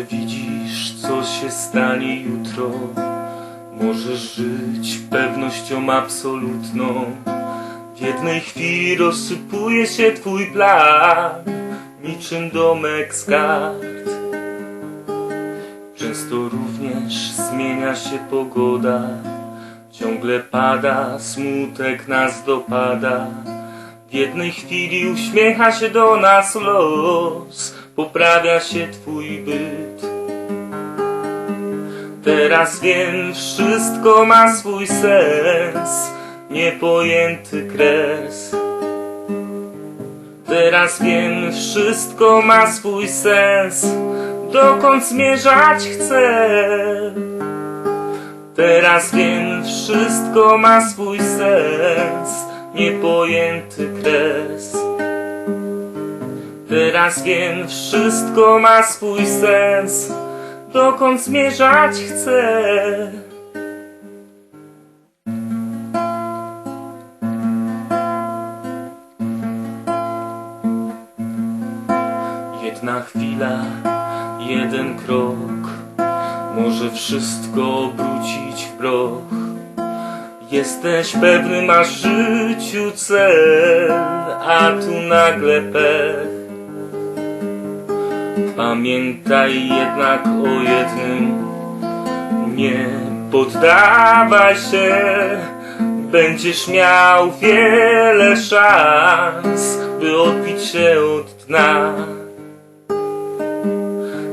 widzisz, co się stanie jutro. Możesz żyć pewnością absolutną. W jednej chwili rozsypuje się twój plan, niczym domek z kart. Często również zmienia się pogoda, ciągle pada, smutek nas dopada. W jednej chwili uśmiecha się do nas los, poprawia się twój byt. Teraz wiem, wszystko ma swój sens, niepojęty kres. Teraz wiem, wszystko ma swój sens, dokąd zmierzać chcę. Teraz wiem, wszystko ma swój sens, niepojęty kres. Teraz wiem, wszystko ma swój sens, dokąd zmierzać chcę. Jedna chwila, jeden krok, może wszystko obrócić w proch. Jesteś pewny, masz w życiu cel, a tu nagle pech. Pamiętaj jednak o jednym, nie poddawaj się, będziesz miał wiele szans, by odbić się od dna.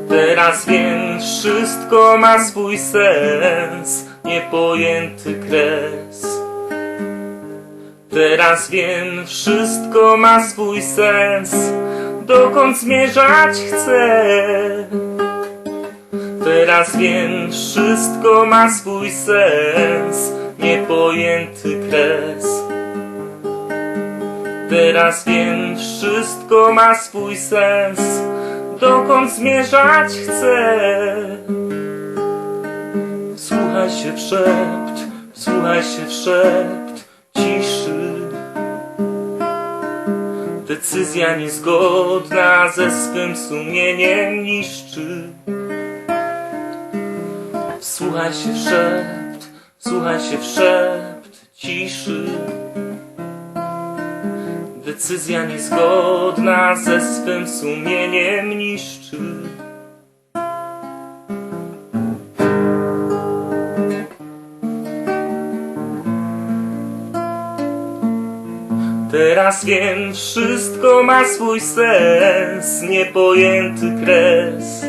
Teraz wiem, wszystko ma swój sens, niepojęty kres. Teraz wiem, wszystko ma swój sens, dokąd zmierzać chcę. Teraz wiem, wszystko ma swój sens, niepojęty kres. Teraz wiem, wszystko ma swój sens, dokąd zmierzać chcę. Wsłuchaj się w szept, wsłuchaj się w szept ciszy. Decyzja niezgodna ze swym sumieniem niszczy. Wsłuchaj się w szept, wsłuchaj się w szept ciszy. Decyzja niezgodna ze swym sumieniem niszczy. Teraz wiem, wszystko ma swój sens, niepojęty kres.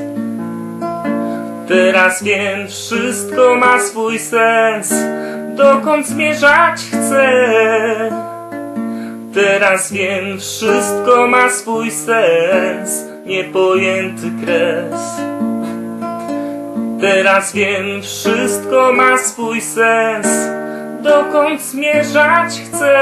Teraz wiem, wszystko ma swój sens, dokąd zmierzać chcę. Teraz wiem, wszystko ma swój sens, niepojęty kres. Teraz wiem, wszystko ma swój sens, dokąd zmierzać chcę.